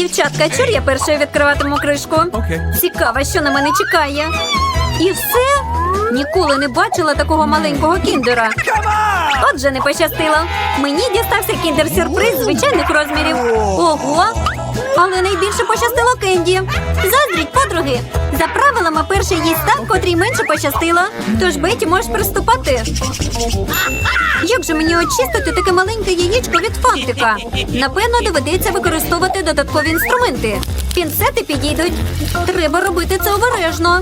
Дівчатка, чур я першою відкриватиму кришку. Okay. Цікаво, що на мене чекає. І все? Ніколи не бачила такого маленького кіндера. Отже, не пощастило. Мені дістався кіндер-сюрприз звичайних розмірів. Ого! Але найбільше пощастило Кенді. Заздріть, подруги. За правилами перший їсть так, котрій менше пощастило. Тож Беті можеш приступати. Як же мені очистити таке маленьке яєчко від фантика? Напевно, доведеться використовувати додаткові інструменти. Пінцети підійдуть. Треба робити це обережно.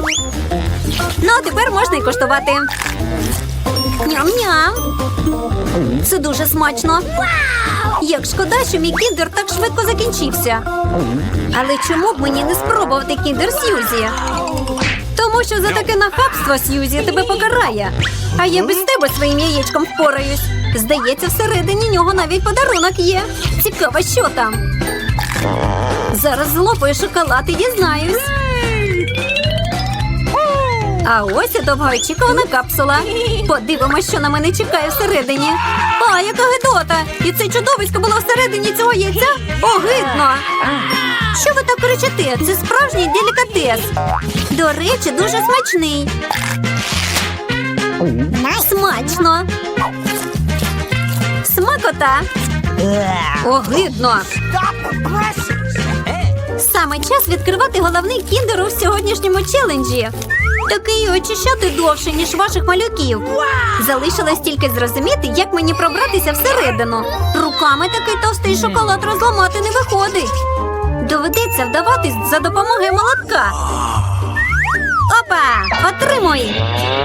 Ну, а тепер можна й коштувати. Ням-ням. Це дуже смачно. Як шкода, що мій кіндер так швидко закінчився. Але чому б мені не спробувати кіндер Сьюзі? Тому що за таке нахабство Сьюзі тебе покарає. А я без тебе своїм яєчком впораюсь. Здається, всередині нього навіть подарунок є. Цікаво, що там. Зараз злопаю шоколад і дізнаюсь. А ось і довгоочікувана капсула. Подивимось, що на мене чекає всередині. А, яка гидота! І це чудовисько було всередині цього яйця? Огидно! Що ви так кричите? Це справжній делікатес. До речі, дуже смачний. Смачно. Смакота. Огидно. Саме час відкривати головний кіндер у сьогоднішньому челенджі. Такий очищати довше, ніж ваших малюків. Залишилось тільки зрозуміти, як мені пробратися всередину. Руками такий товстий шоколад розламати не виходить. Доведеться вдаватись за допомогою молотка. Опа! Отримуй!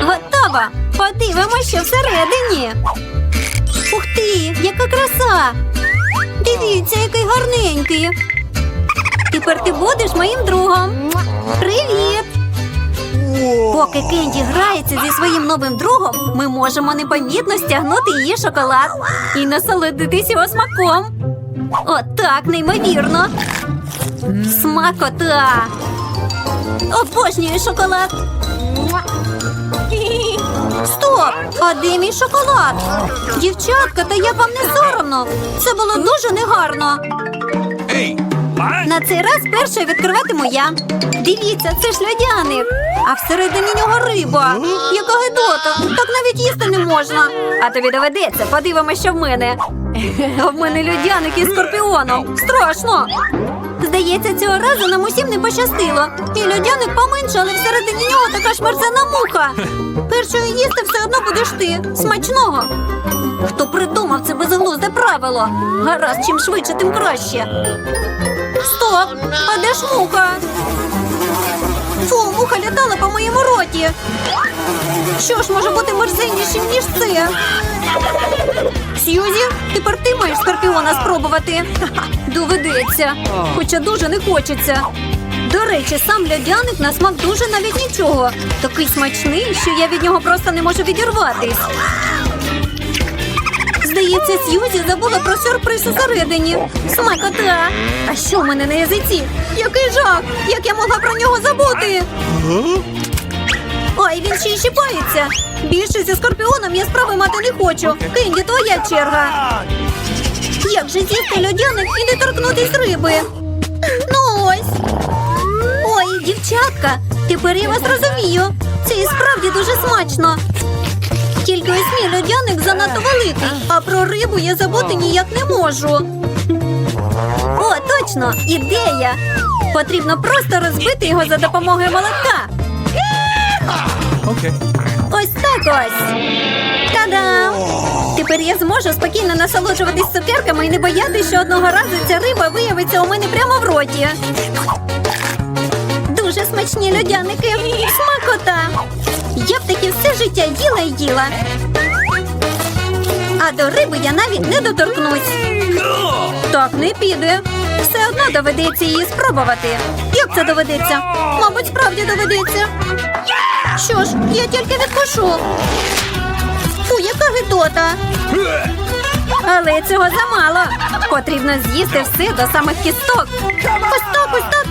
Готово! Подивимося, що всередині. Ух ти, яка краса! Дивіться, який гарненький. Тепер ти будеш моїм другом. Привіт! Поки Кенді грається зі своїм новим другом, ми можемо непомітно стягнути її шоколад і насолодитись його смаком. Отак, неймовірно. Смакота. Обожнюю шоколад. Стоп! А де мій шоколад? Дівчатка, та як вам не соромно? Це було дуже негарно. На цей раз першою відкриватиму я. Дивіться, це ж льодяник. А всередині нього риба. Яка гидота. Так навіть їсти не можна. А тобі доведеться, подивимося, що в мене. В мене льодяник із скорпіоном. Страшно. Здається, цього разу нам усім не пощастило. І льодяник поменше, але всередині нього така шмерзена муха. Першою їсти все одно будеш ти. Смачного. Хто придумав це безглузде правило? Гаразд, чим швидше, тим краще. Стоп! А де ж муха? Муха літала по моєму роті. Що ж може бути мерзеннішим, ніж це? Сьюзі, тепер ти маєш скорпіона спробувати. Доведеться, хоча дуже не хочеться. До речі, сам льодяник на смак дуже навіть нічого. Такий смачний, що я від нього просто не можу відірватись. Здається, Сьюзі забула про сюрприз усередині. Смакота! А що в мене на язиці? Який жах! Як я могла про нього забути? Ой, він ще й щипається. Більше зі скорпіоном я справи мати не хочу. Кенді, твоя черга. Як же з'їсти льодяник і не торкнутись риби? Ну ось. Ой, дівчатка, тепер я вас розумію. Це і справді дуже смачно. Тільки ось мій льодяник занадто великий, а про рибу я забути ніяк не можу. О, точно, ідея! Потрібно просто розбити його за допомогою молотка. Okay. Ось так ось. Та-дам! Тепер я зможу спокійно насолоджуватись цукерками і не боятися, що одного разу ця риба виявиться у мене прямо в роті. Дуже смачні льодяники. Смакота. Я б таки все життя їла і їла. А до риби я навіть не доторкнусь. Так не піде. Все одно доведеться її спробувати. Як це доведеться? Мабуть, справді доведеться. Що ж, я тільки відкушу. Фу, яка гидота. Але цього замало. Потрібно з'їсти все до самих кісток. Ось так, ось так.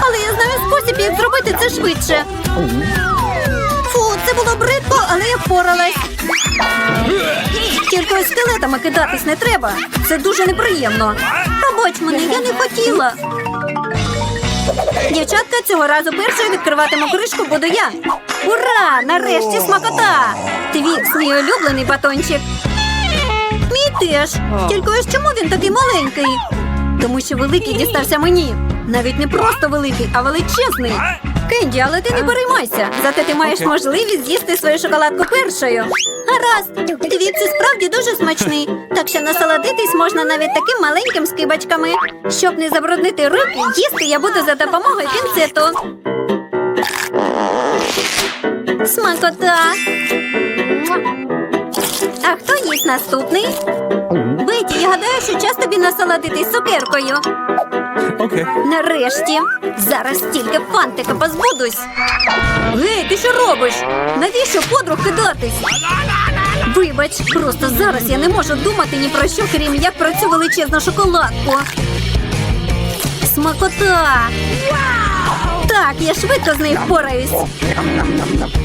Але я знаю спосіб, як зробити це швидше. Це було бридко, але я впоралась. Тільки скелетами кидатись не треба. Це дуже неприємно. Пробач мене, я не хотіла. Дівчатка, цього разу першою відкриватиму кришку буду я. Ура! Нарешті смакота! Твікс, мій улюблений батончик. Мій теж. Тільки ось чому він такий маленький? Тому що великий дістався мені. Навіть не просто великий, а величезний. Кенді, але ти не переймайся. Зате ти маєш можливість з'їсти свою шоколадку першою. Гаразд, твікс і справді дуже смачний. Так що насолодитись можна навіть таким маленьким скибочками. Щоб не забруднити руки, їсти я буду за допомогою пінцету. Смакота. А хто їсть наступний? Беті, я гадаю, що час тобі насолодитись цукеркою. Okay. Нарешті. Зараз стільки фантика позбудусь. Гей, ти що робиш? Навіщо подруг кидатись? Вибач, просто зараз я не можу думати ні про що, крім як про цю величезну шоколадку. Смакота! Так, я швидко з нею впораюсь.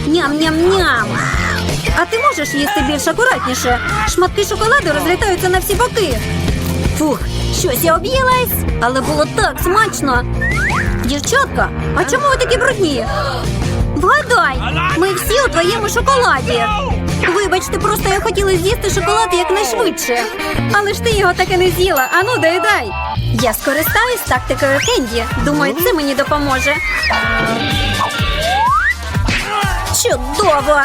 Ням-ням-ням. А ти можеш їсти більш акуратніше? Шматки шоколаду розлітаються на всі боки. Фух, щось я об'їлась, але було так смачно. Дівчатка, а чому ви такі брудні? Вгадай, ми всі у твоєму шоколаді. Вибачте, просто я хотіла з'їсти шоколад якнайшвидше. Але ж ти його так і не з'їла. Ану, доїдай. Я скористаюсь тактикою Кенді. Думаю, це мені допоможе. Чудово!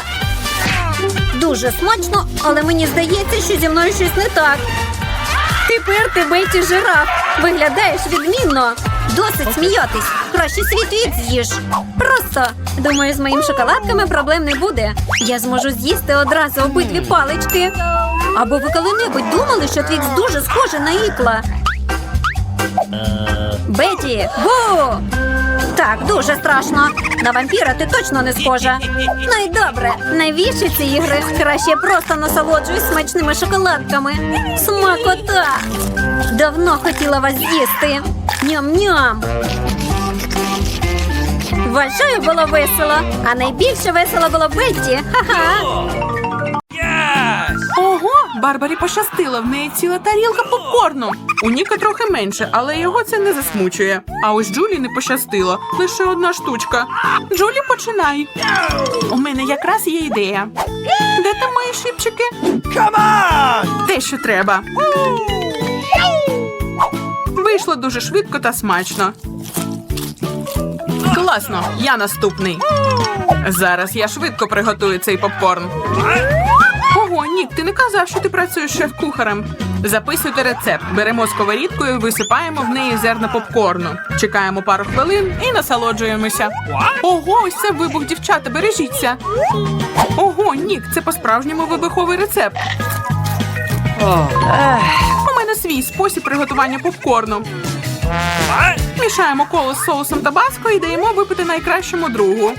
Дуже смачно, але мені здається, що зі мною щось не так. Тепер ти Бетті жираф. Виглядаєш відмінно. Досить сміятись. Краще свій твіт з'їж. Просто думаю, з моїм шоколадками проблем не буде. Я зможу з'їсти одразу обидві палички. Або ви коли-небудь думали, що твікс дуже схожий на ікла? Беті, бу! Так, дуже страшно. На вампіра ти точно не схожа. Ну і добре, навіщо ці ігри? Краще просто насолоджуюсь смачними шоколадками. Смакота! Давно хотіла вас з'їсти. Ням-ням. Вважаю, було весело, а найбільше весело було Бетті. Ха-ха. Ого, Барбарі пощастило, в неї ціла тарілка попкорну. У Ніка трохи менше, але його це не засмучує. А ось Джулі не пощастило. Лише одна штучка. Джулі, починай. У мене якраз є ідея. Де там мої шипчики? Те, що треба. Вийшло дуже швидко та смачно. Класно, я наступний. Зараз я швидко приготую цей попкорн. Нік, ти не казав, що ти працюєш шеф-кухарем. Записуйте рецепт. Беремо сковорідку і висипаємо в неї зерна попкорну. Чекаємо пару хвилин і насолоджуємося. Ого, ось це вибух, дівчата, бережіться. Ого, Нік, це по-справжньому вибуховий рецепт. У мене свій спосіб приготування попкорну. Мішаємо коло з соусом табаско і даємо випити найкращому другу.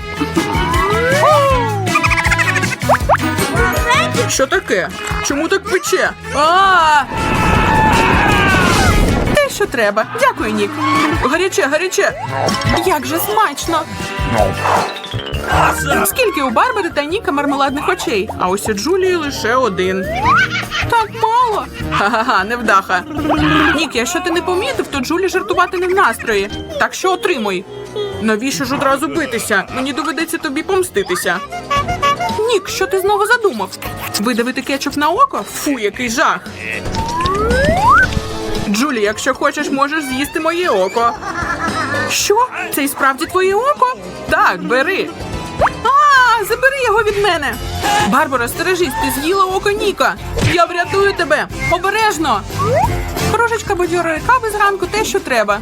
Що таке? Чому так пече? А! Те, що треба. Дякую, Нік. Гаряче, гаряче. Як же смачно. Скільки у Барбари та Ніка мармеладних очей, а ось у Джулії лише один. Так мало. Ха-ха-ха, невдаха. Нік, якщо ти не помітив, то Джулі жартувати не в настрої. Так що отримуй. Навіщо ж одразу битися? Мені доведеться тобі помститися. Нік, що ти знову задумав? Видавити кетчуп на око? Фу, який жах. Джулі, якщо хочеш, можеш з'їсти моє око. Що? Це і справді твоє око? Так, бери. А, забери його від мене. Барбара, стережись, ти з'їла око Ніка. Я врятую тебе. Обережно. Кружечка бадьорої кави зранку те, що треба.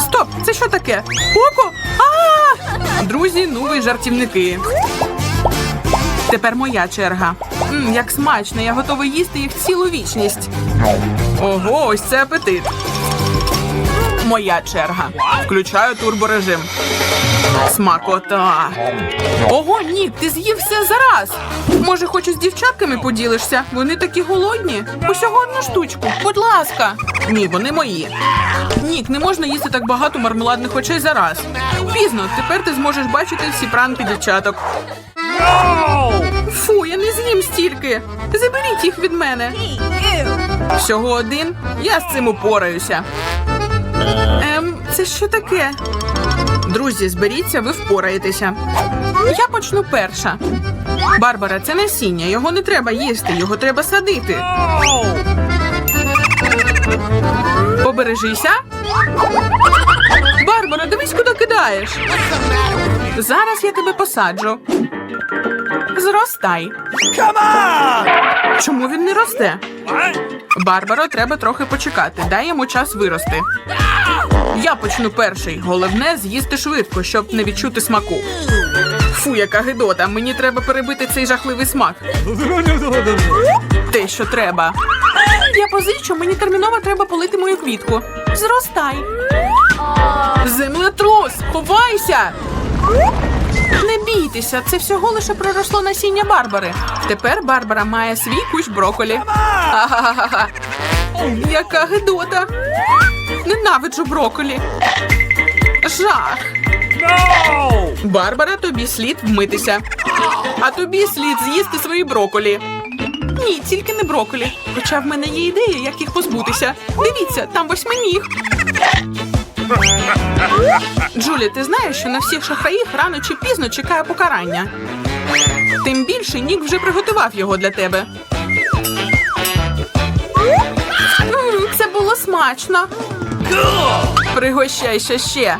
Стоп, це що таке? Око? А! Друзі, ну ви жартівники. Тепер моя черга. М, як смачно, я готовий їсти їх цілу вічність. Ого, ось це апетит. Моя черга. Включаю турборежим. Смакота. Ого, Нік, ти з'їв все зараз. Може, хоч із дівчатками поділишся? Вони такі голодні. Усього одну штучку. Будь ласка. Ні, вони мої. Нік, не можна їсти так багато мармеладних очей зараз. Пізно, тепер ти зможеш бачити всі пранки дівчаток. Фу, я не з'їм стільки. Заберіть їх від мене. Всього один. Я з цим упораюся. Ем, це що таке? Друзі, зберіться, ви впораєтеся. Я почну перша. Барбара, це насіння. Його не треба їсти, його треба садити. Побережися. Барбара, дивись, куди кидаєш. Зараз я тебе посаджу. Зростай. Come on! Чому він не росте? Барбаро, треба трохи почекати. Дай йому час вирости. Я почну перший. Головне з'їсти швидко, щоб не відчути смаку. Фу, яка гидота. Мені треба перебити цей жахливий смак. Те, що треба. Я позичу, мені терміново треба полити мою квітку. Зростай. Землетрус, ховайся. Не бійтеся, це всього лише проросло насіння Барбари. Тепер Барбара має свій кущ броколі. Ага-га-га. Яка гидота. Ненавиджу броколі. Жах. Барбара, тобі слід вмитися. А тобі слід з'їсти свої броколі. Ні, тільки не броколі. Хоча в мене є ідея, як їх позбутися. Дивіться, там восьминіг. Джулі, ти знаєш, що на всіх шахраїв рано чи пізно чекає покарання. Тим більше Нік вже приготував його для тебе. Це було смачно. Пригощайся ще.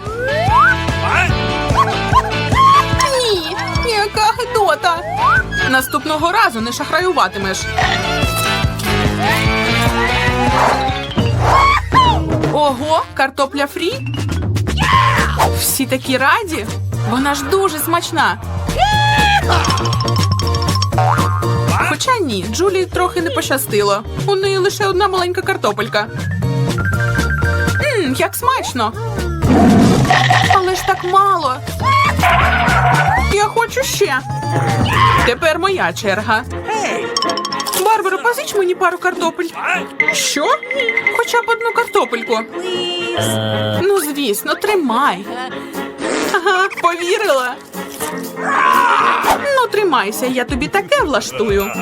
Ні, яка гидота. Наступного разу не шахраюватимеш. Ого, картопля фрі? Всі такі раді. Вона ж дуже смачна. Хоча ні, Джулі трохи не пощастило. У неї лише одна маленька картопелька. Мм, як смачно. Але ж так мало. Я хочу ще. Тепер моя черга. Hey! Барбара, позич мені пару картопель. Що? Хоча б одну картопельку. Ну, звісно, тримай. Ага, повірила. Ну, тримайся, я тобі таке влаштую.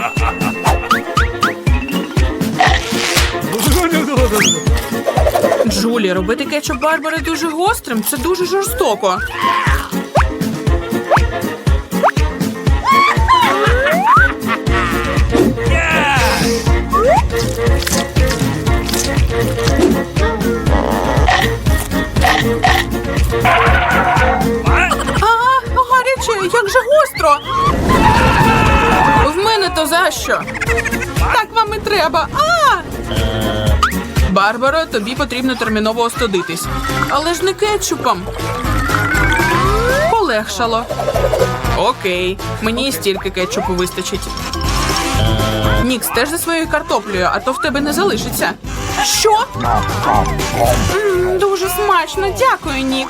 Джулі, робити кетчуп Барбари дуже гострим. Це дуже жорстоко. То що? Так вам і треба. А! Барбаро, тобі потрібно терміново остудитись. Але ж не кетчупом. Полегшало. Окей, мені і стільки кетчупу вистачить. Нікс, теж за своєю картоплею, а то в тебе не залишиться. Що? М, дуже смачно, дякую, Нік.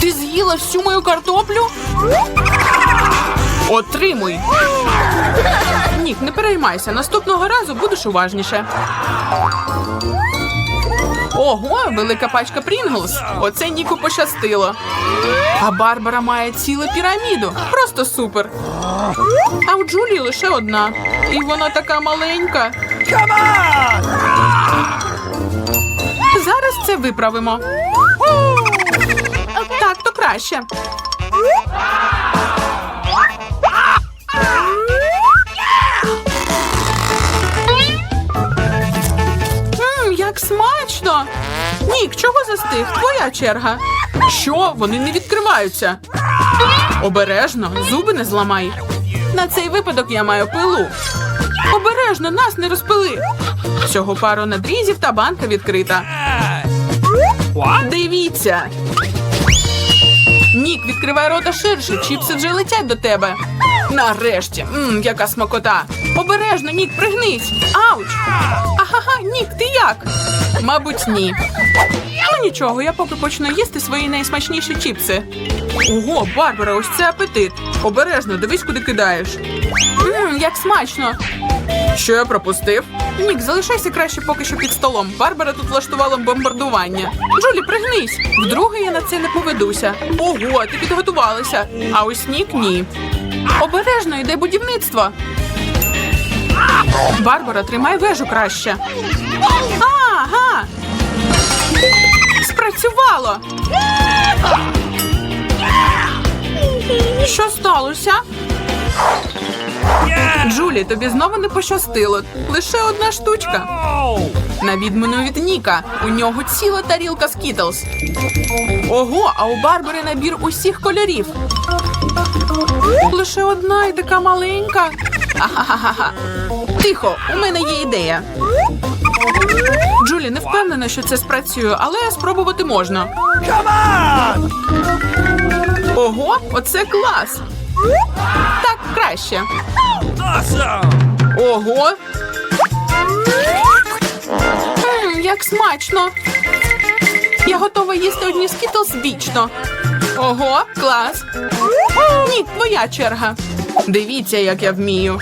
Ти з'їла всю мою картоплю? Отримуй. Нік, не переймайся. Наступного разу будеш уважніше. Ого, велика пачка Прінглс. Оце Ніку пощастило. А Барбара має цілу піраміду. Просто супер. А у Джулії лише одна. І вона така маленька. Зараз це виправимо. Так, то краще. Нік, чого застиг? Твоя черга. Що? Вони не відкриваються. Обережно, зуби не зламай. На цей випадок я маю пилу. Обережно, нас не розпили. Всього пару надрізів та банка відкрита. Дивіться. Нік, відкривай рота ширше, чіпси вже летять до тебе. Нарешті, Мм, яка смакота. Обережно, Нік, пригнись. Ауч. Ага, Нік, ти як? Мабуть, ні. Ну нічого, я поки почну їсти свої найсмачніші чіпси. Ого, Барбара, ось це апетит. Обережно, дивись, куди кидаєш. Мм, як смачно. Що я пропустив? Нік, залишайся краще поки що під столом. Барбара тут влаштувала бомбардування. Джулі, пригнись. Вдруге я на це не поведуся. Ого, ти підготувалася. А ось Нік ні. Обережно йде будівництво. Барбара, тримай вежу краще. Ага. Спрацювало. Що сталося? Джулі, тобі знову не пощастило. Лише одна штучка. На відміну від Ніка, у нього ціла тарілка скітлз. Ого, а у Барбари набір усіх кольорів. Лише одна і така маленька. Тихо, у мене є ідея. Джулі, не впевнена, що це спрацює, але спробувати можна. Ого, оце клас. Так, краще. Ого. М, як смачно. Я готова їсти одні скітлс вічно. Ого, клас. Ні, твоя черга. Дивіться, як я вмію.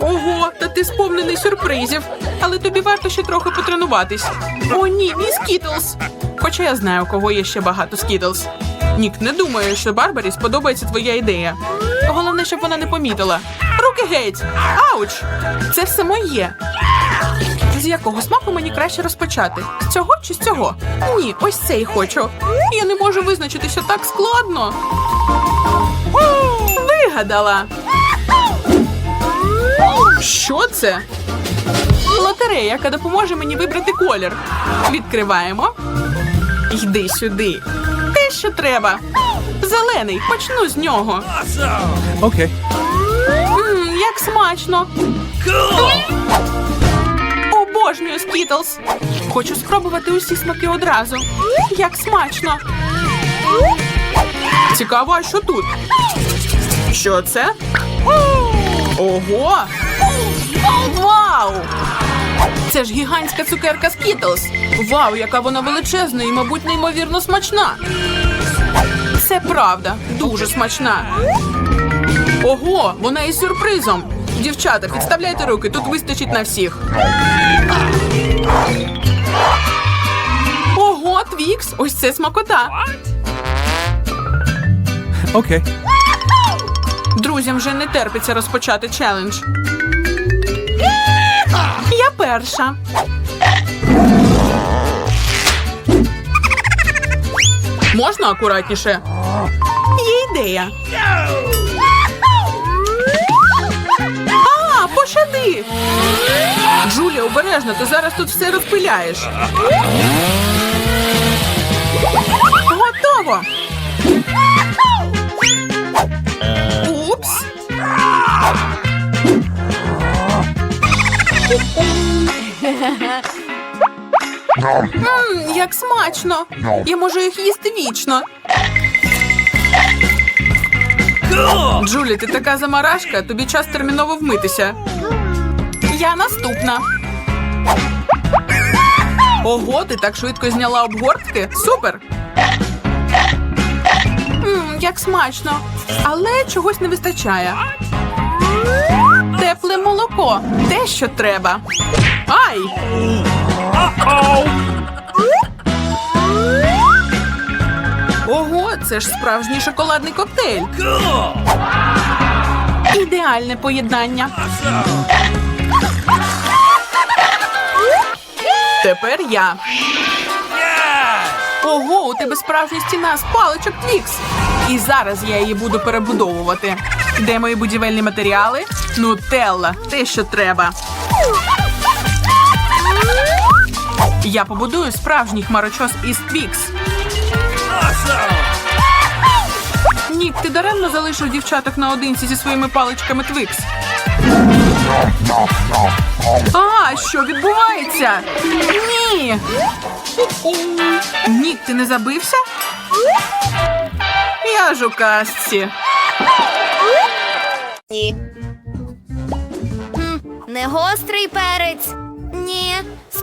Ого, та ти сповнений сюрпризів. Але тобі варто ще трохи потренуватись. О, ні, мій скітлс. Хоча я знаю, кого є ще багато скітлс. Нік, не думаю, що Барбарі сподобається твоя ідея. Головне, щоб вона не помітила. Руки геть! Ауч! Це все моє. З якого смаку мені краще розпочати? З цього чи з цього? Ні, ось цей хочу. Я не можу визначитися так складно. Вигадала. Що це? Лотерея, яка допоможе мені вибрати колір. Відкриваємо. Йди сюди. Те, що треба. Зелений, почну з нього. Awesome! Okay. Мм, як смачно. Обожнюю скітлс. Хочу спробувати усі смаки одразу. Як смачно. Цікаво, а що тут? Що це? Ого! Вау! Це ж гігантська цукерка Скітлс. Вау, яка вона величезна і, мабуть, неймовірно смачна. Це правда, дуже смачна. Ого, вона із сюрпризом. Дівчата, підставляйте руки, тут вистачить на всіх. Ого, Твікс, ось це смакота. Okay. Друзям вже не терпиться розпочати челендж. Я перша. Можна акуратніше? Є ідея. А, пощади! Джулія, обережно, ти зараз тут все розпиляєш. Готово. Мм, як смачно. Я можу їх їсти вічно. Джулі, ти така замарашка, тобі час терміново вмитися. Я наступна. Ого, ти так швидко зняла обгортки. Супер. Мм, як смачно. Але чогось не вистачає. Тепле молоко. Те, що треба. Ай! Ого, це ж справжній шоколадний коктейль. Ідеальне поєднання. Тепер я. Ого, у тебе справжня стіна з паличок Твікс. І зараз я її буду перебудовувати. Де мої будівельні матеріали? Нутелла, те, що треба. Я побудую справжній хмарочос із Твікс. Нік, ти даремно залишив дівчаток наодинці зі своїми паличками Твікс. А, що відбувається? Ні. Нік, ти не забився? Я ж у казці. Не гострий перець. Ні.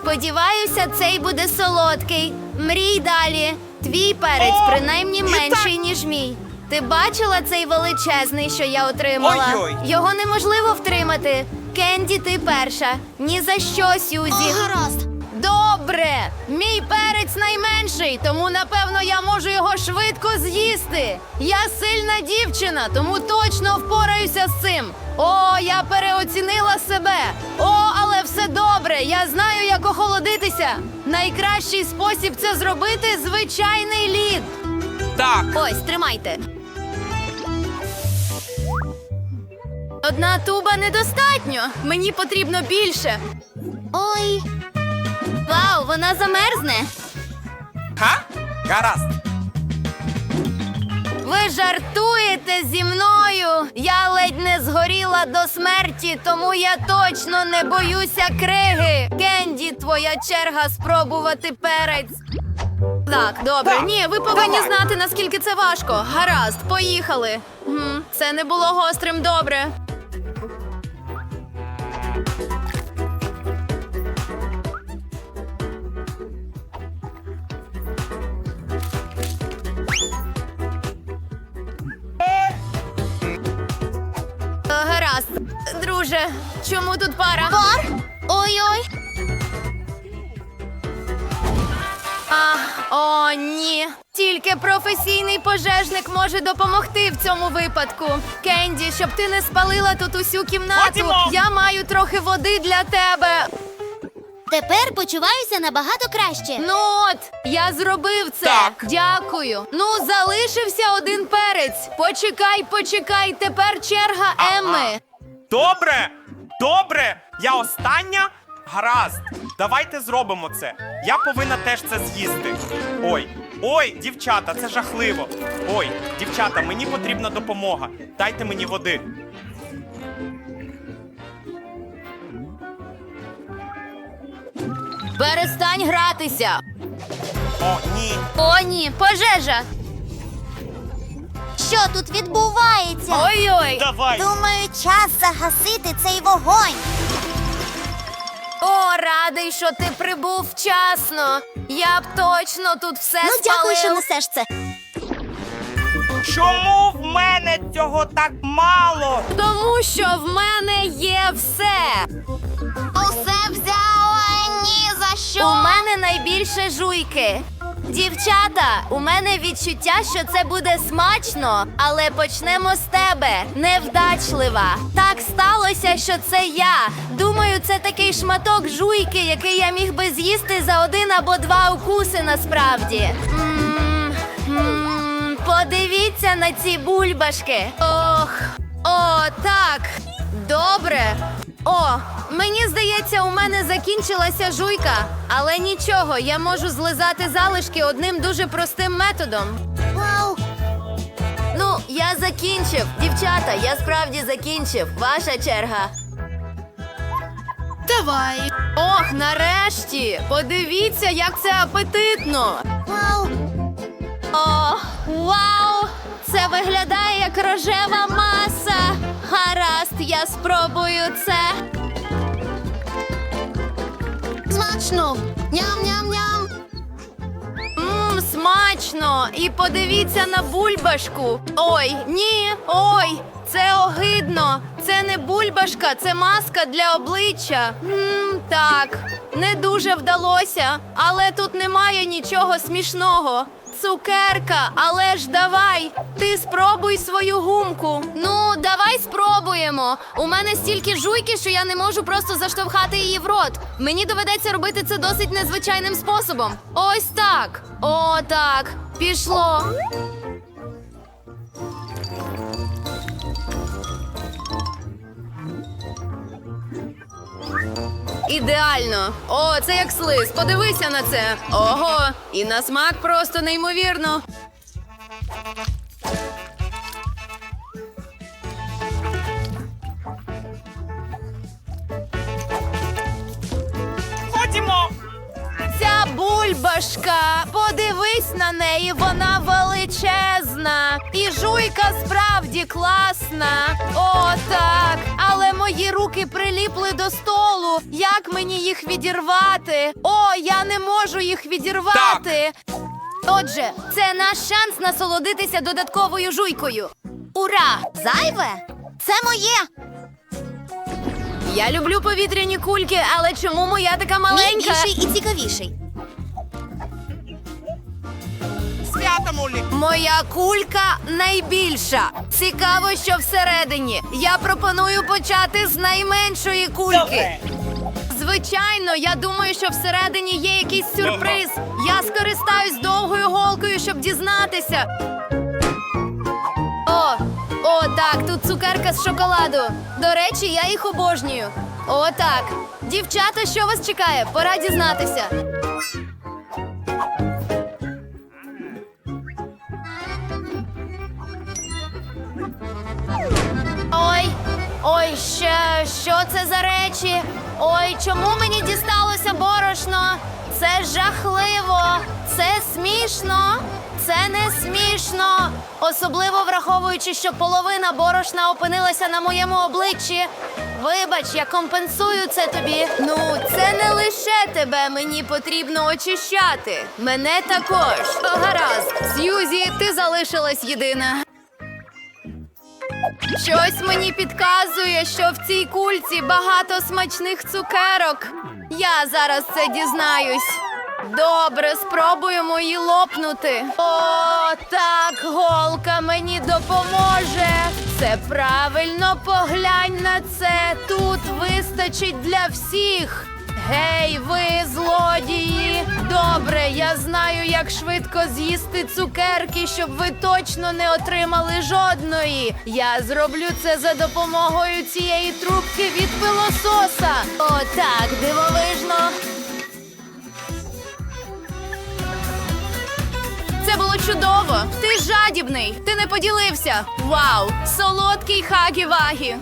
Сподіваюся, цей буде солодкий. Мрій далі. Твій перець принаймні менший, ніж мій. Ти бачила цей величезний, що я отримала? Ой-ой. Його неможливо втримати. Кенді, ти перша. Ні за що, Сюзі. Гаразд. Добре! Мій перець найменший, тому напевно я можу його швидко з'їсти. Я сильна дівчина, тому точно впораюся з цим. О, я переоцінила себе. О, але все добре. Я знаю, як охолодитися. Найкращий спосіб це зробити звичайний лід. Так. Ось, тримайте. Одна туба недостатньо. Мені потрібно більше. Ой, Вау, вона замерзне. Ха? Гаразд. Ви жартуєте зі мною. Я ледь не згоріла до смерті, тому я точно не боюся криги. Кенді, твоя черга спробувати перець. Так, добре. Ні, ви повинні знати, наскільки це важко. Гаразд, поїхали. Це не було гострим добре. Друже, чому тут пара? пар. Ой-ой. А, о, ні. Тільки професійний пожежник може допомогти в цьому випадку. Кенді, щоб ти не спалила тут усю кімнату, я маю трохи води для тебе. Тепер почуваюся набагато краще. Ну от, я зробив це. Так. Дякую. Ну, залишився один перець. Почекай, почекай, тепер черга Емми. Добре, добре, я остання. Гаразд, давайте зробимо це. Я повинна теж це з'їсти. Ой, ой, дівчата, це жахливо. Ой, дівчата, мені потрібна допомога. Дайте мені води. Перестань гратися. О, ні. О, ні, пожежа. Що тут відбувається? Ой-ой. Давай. Думаю, час загасити цей вогонь. О, радий, що ти прибув вчасно. Я б точно тут все ну, дякую, що несеш це. Чому в мене цього так мало? Тому що в мене є все. Усе взяла ні за що. У мене найбільше жуйки. Дівчата, у мене відчуття, що це буде смачно, але почнемо з тебе, невдачлива. Так сталося, що це я. Думаю, це такий шматок жуйки, який я міг би з'їсти за один або два укуси насправді. М, м, Подивіться на ці бульбашки. Ох, о, так. Добре. О, мені здається, у мене закінчилася жуйка. Але нічого, я можу злизати залишки одним дуже простим методом. Вау. Ну, я закінчив. Дівчата, я справді закінчив. Ваша черга. Давай. Ох, нарешті! Подивіться, як це апетитно. Вау. О, вау! Це виглядає як рожева маса. Гаразд, я спробую це. Смачно. Ням-ням-ням. Мм, смачно! І подивіться на бульбашку. Ой, ні, ой, це огидно. Це не бульбашка, це маска для обличчя. Мм, так, не дуже вдалося, але тут немає нічого смішного. Цукерка, але ж давай, ти спробуй свою гумку. Ну, давай спробуємо. У мене стільки жуйки, що я не можу просто заштовхати її в рот. Мені доведеться робити це досить незвичайним способом. Ось так. О, так. Пішло. Ідеально. О, це як слиз. Подивися на це. Ого, і на смак просто неймовірно. Бульбашка, подивись на неї, вона величезна. І жуйка справді класна. О, так. Але мої руки приліпли до столу. Як мені їх відірвати? О, я не можу їх відірвати. Отже, це наш шанс насолодитися додатковою жуйкою. Ура! Зайве? Це моє. Я люблю повітряні кульки, але чому моя така маленька? Мій більший і цікавіший. Молі! Моя кулька найбільша. Цікаво, що всередині. Я пропоную почати з найменшої кульки. Звичайно, я думаю, що всередині є якийсь сюрприз. Я скористаюсь довгою голкою, щоб дізнатися. О, о, так, тут цукерка з шоколаду. До речі, я їх обожнюю. О, так. Дівчата, що вас чекає? Пора дізнатися. Ой, ще що це за речі? Ой, чому мені дісталося борошно? Це жахливо, це смішно, це не смішно. Особливо враховуючи, що половина борошна опинилася на моєму обличчі. Вибач, я компенсую це тобі. Ну, це не лише тебе мені потрібно очищати. Мене також. Гаразд, Сьюзі, ти залишилась єдина. Щось мені підказує, що в цій кульці багато смачних цукерок. Я зараз це дізнаюсь. Добре, спробуємо її лопнути. О, так, голка мені допоможе. Це правильно поглянь на це. Тут вистачить для всіх. Гей, ви, злодії! Добре, я знаю, як швидко з'їсти цукерки, щоб ви точно не отримали жодної. Я зроблю це за допомогою цієї трубки від пилососа. О, так, дивовижно. Це було чудово. Ти жадібний. Ти не поділився. Вау! Солодкий хагі-вагі.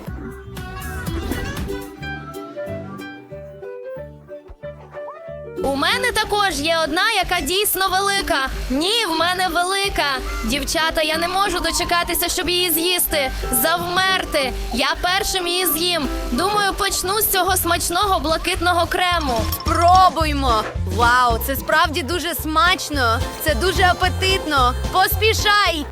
У мене також є одна, яка дійсно велика. Ні, в мене велика. Дівчата, я не можу дочекатися, щоб її з'їсти. Завмерти. Я першим її з'їм. Думаю, почну з цього смачного блакитного крему. Пробуймо. Вау, це справді дуже смачно. Це дуже апетитно. Поспішай.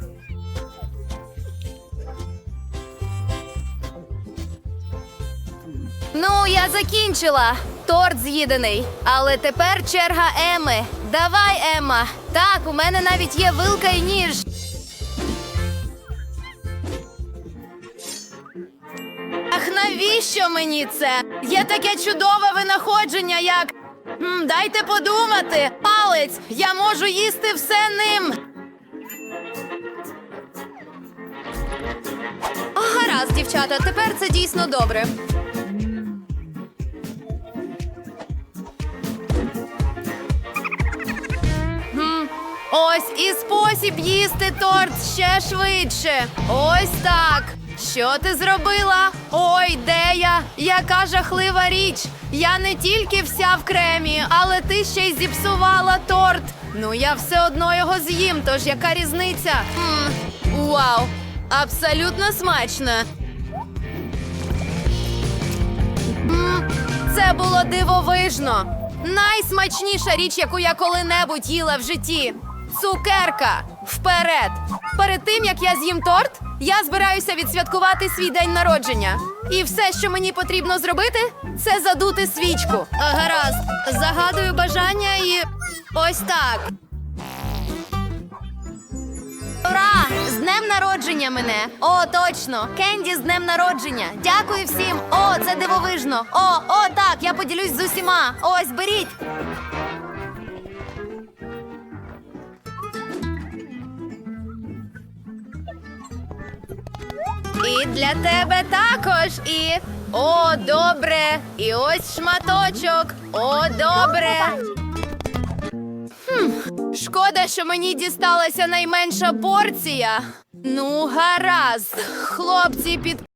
Ну, я закінчила. Торт з'їдений. Але тепер черга Еми. Давай, Ема. Так, у мене навіть є вилка і ніж. Ах, навіщо мені це? Є таке чудове винаходження, як. М, дайте подумати. Палець. Я можу їсти все ним. Гаразд, дівчата, тепер це дійсно добре. Ось і спосіб їсти торт ще швидше. Ось так. Що ти зробила? Ой, де я? Яка жахлива річ. Я не тільки вся в кремі, але ти ще й зіпсувала торт. Ну, я все одно його з'їм, тож яка різниця? М, Вау! Абсолютно смачно. Це було дивовижно. Найсмачніша річ, яку я коли-небудь їла в житті. Цукерка. Вперед. Перед тим як я з'їм торт, я збираюся відсвяткувати свій день народження. І все, що мені потрібно зробити, це задути свічку. Гаразд, загадую бажання і ось так. Ура! З днем народження мене! О, точно! Кенді з днем народження! Дякую всім! О, це дивовижно! О, о, так! Я поділюсь з усіма! Ось, беріть! І для тебе також. І о, добре! І ось шматочок. О, добре. Хм, шкода, що мені дісталася найменша порція. Ну, гаразд. Хлопці, під